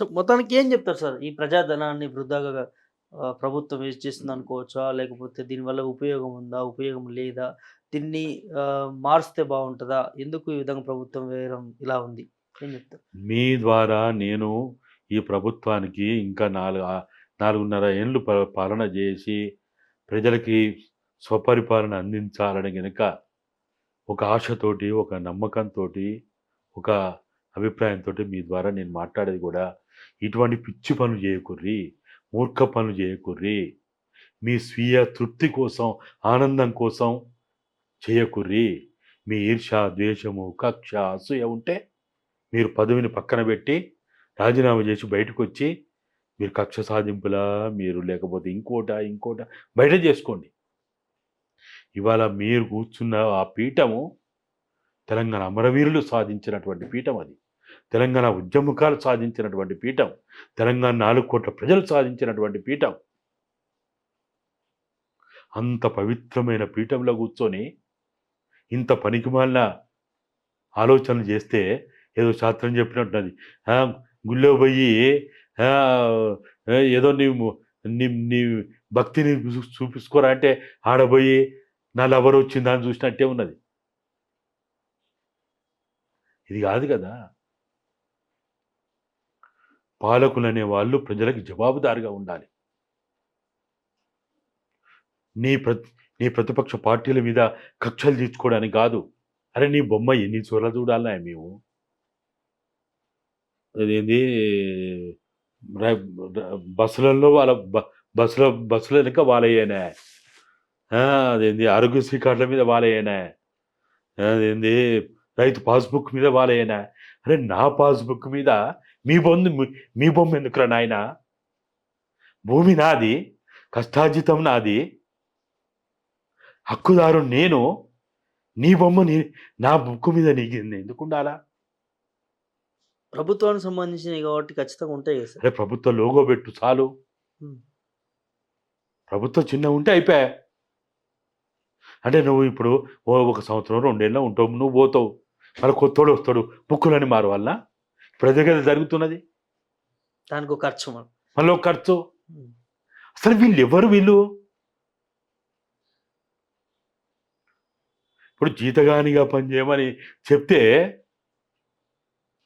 So మొత్తానికి ఏం చెప్తారు సార్? ఈ ప్రజాధనాన్ని వృధాగా ప్రభుత్వం వేస్ట్ చేస్తుంది అనుకోవచ్చా? లేకపోతే దీనివల్ల ఉపయోగం ఉందా? ఉపయోగం లేదా? దీన్ని ఆ, మారిస్తే బాగుంటుందా? ఎందుకు ఈ విధంగా ప్రభుత్వం వేయడం ఇలా ఉంది? ఏం చెప్తారు? మీ ద్వారా నేను ఈ ప్రభుత్వానికి ఇంకా నాలుగు నాలుగున్నర ఏళ్ళు ప- పాలన చేసి ప్రజలకి స్వపరిపాలన అందించాలని కనుక ఒక ఆశతోటి ఒక నమ్మకంతో ఒక అభిప్రాయంతో మీ ద్వారా నేను మాట్లాడేది కూడా ఇటువంటి పిచ్చి పనులు చేయకుర్రి మూర్ఖ పనులు చేయకుర్రి మీ స్వీయ తృప్తి కోసం ఆనందం కోసం చేయకుర్రి. మీ ఈర్ష ద్వేషము కక్ష అసూయ ఉంటే మీరు పదవిని పక్కన పెట్టి రాజీనామా చేసి బయటకు వచ్చి మీరు కక్ష సాధింపులా మీరు లేకపోతే ఇంకోట ఇంకోట బయట చేసుకోండి. ఇవాళ మీరు కూర్చున్న ఆ పీఠము తెలంగాణ అమరవీరులు సాధించినటువంటి పీఠం అది. తెలంగాణ ఉద్యమకాలు సాధించినటువంటి పీఠం తెలంగాణ నాలుగు కోట్ల ప్రజలు సాధించినటువంటి పీఠం. అంత పవిత్రమైన పీఠంలో కూర్చొని ఇంత పనికిమాలిన ఆలోచనలు చేస్తే ఏదో శాస్త్రం చెప్పినట్టున్నది. గుళ్ళో పోయి ఏదో నీవు నీ నీ భక్తిని చూ- చూపించుకోరా అంటే ఆడబోయి నా లవర్ వచ్చిందా అని చూసినట్టే ఉన్నది. ఇది కాదు కదా. పాలకులు అనే వాళ్ళు ప్రజలకు జవాబుదారిగా ఉండాలి. నీ ప్రతి నీ ప్రతిపక్ష పార్టీల మీద కక్షలు తీర్చుకోవడానికి కాదు. అరే నీ బొమ్మ ఎన్ని చూడాలి చూడాలా మేము అదేంది? బస్సులలో వాళ్ళ బ- బస్సులో బస్సుల వెనుక వాళ్ళయ్యానే అదేంది? ఆరోగ్యశ్రీ కార్డుల మీద వాళ్ళయ్యానే అదేంది? రైతు పాస్బుక్ మీద వాళ్ళయ్యానే అరే నా పాస్బుక్ మీద మీ బొందు మీ బొమ్మ ఎందుకురా నాయన? భూమి నాది కష్టార్జితం నాది. హక్కుదారు నేను నీ బొమ్మ నీ నా బుక్ మీద నీకు ఎందుకు ఉండాలా? ప్రభుత్వానికి సంబంధించినవి కాబట్టి ఖచ్చితంగా ఉంటాయి కదా సార్. అరే ప్రభుత్వ లోగో పెట్టు చాలు. ప్రభుత్వం చిన్న ఉంటే అయిపోయా. అంటే నువ్వు ఇప్పుడు ఓ ఒక సంవత్సరం రెండేళ్ళు ఉంటావు నువ్వు పోతావు. మళ్ళీ కొత్తోడు వస్తాడు బుక్కులని మారు అదే కదా జరుగుతున్నది? దానికి ఒక ఖర్చు మళ్ళీ ఒక ఖర్చు. అసలు వీళ్ళు ఎవరు వీళ్ళు? ఇప్పుడు జీతగానిగా పనిచేయమని చెప్తే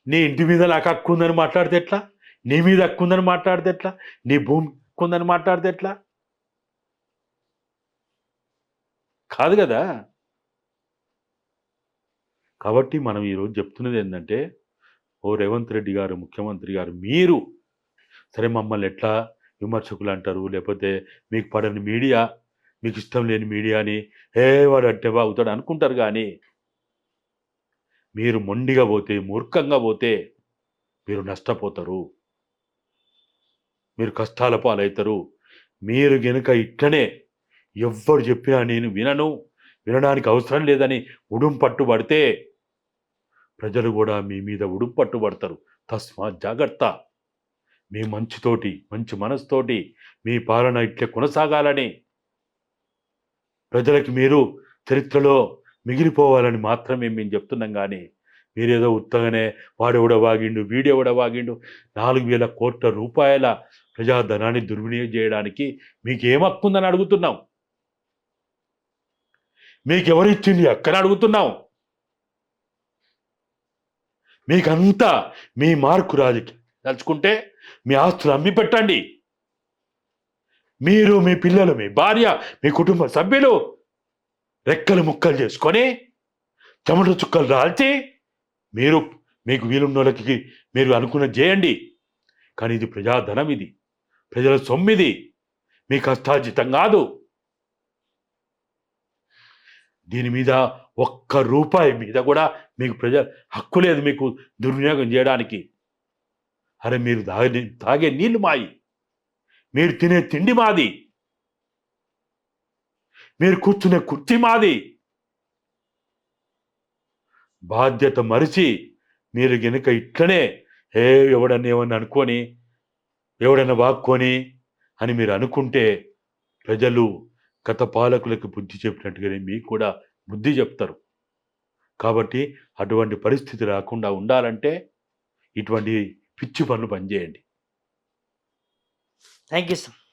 నీ ఇంటి మీద నాకు హక్కు ఉందని మాట్లాడితే ఎట్లా? నీ మీద హక్కు ఉందని మాట్లాడితే ఎట్లా? నీ భూమి ఉందని మాట్లాడితే ఎట్లా? కాదు కదా? కాబట్టి మనం ఈరోజు చెప్తున్నది ఏంటంటే ఓ రేవంత్ రెడ్డి గారు ముఖ్యమంత్రి గారు మీరు సరే మమ్మల్ని ఎట్లా విమర్శకులు అంటారు? లేకపోతే మీకు పడని మీడియా మీకు ఇష్టం లేని మీడియాని ఏ వాడు అంటే బాగుతాడు అనుకుంటారు కానీ మీరు మొండిగా పోతే మూర్ఖంగా పోతే మీరు నష్టపోతారు. మీరు కష్టాల పాలవుతారు. మీరు గనుక ఇట్లనే ఎవ్వరు చెప్పినా నేను వినను వినడానికి అవసరం లేదని ఉడుం పట్టుబడితే ప్రజలు కూడా మీ మీద ఉడుపట్టుబడతారు తస్మా జాగ్రత్త. మీ మంచితోటి మంచి మనసుతోటి మీ పాలన ఇట్లే కొనసాగాలని. ప్రజలకి మీరు చరిత్రలో మిగిలిపోవాలని మాత్రమే మేము చెప్తున్నాం కానీ మీరేదో ఉత్తగానే వాడెవడ వాగిండు వీడెవడ వాగిండు నాలుగు వేల కోట్ల రూపాయల ప్రజాధనాన్ని దుర్వినియోగం చేయడానికి మీకు ఏం హక్కు ఉందని అడుగుతున్నాం. మీకు ఎక్కడ అడుగుతున్నాం. మీకంతా మీ మార్కు రాజకీయ తలుచుకుంటే మీ ఆస్తులు అమ్మి పెట్టండి. మీరు మీ పిల్లలు మీ భార్య మీ కుటుంబ సభ్యులు రెక్కలు ముక్కలు చేసుకొని చెమట చుక్కలు రాల్చి మీరు మీకు వీలున్నోళ్ళకి మీరు అనుకున్న చేయండి కానీ ఇది ప్రజాధనం ఇది. ప్రజల సొమ్మిది. మీ కష్టాజితం కాదు. దీని మీద ఒక్క రూపాయి మీద కూడా మీకు ప్రజ హక్కు లేదు మీకు దుర్వినియోగం చేయడానికి. అరే మీరు తాగే తాగే నీళ్ళు మాయి. మీరు తినే తిండి మాది. మీరు కూర్చునే కుర్చీ మాది. బాధ్యత మరిచి మీరు గనుక ఇట్లనే ఏ ఎవడన్నా ఏమన్నా అనుకొని ఎవడన్నా వాక్కొని అని మీరు అనుకుంటే ప్రజలు గత పాలకులకు బుద్ధి చెప్పినట్టుగానే మీకు కూడా బుద్ధి చెప్తారు. కాబట్టి అటువంటి పరిస్థితి రాకుండా ఉండాలంటే ఇటువంటి పిచ్చి పనులు పనిచేయండి. Thank you sir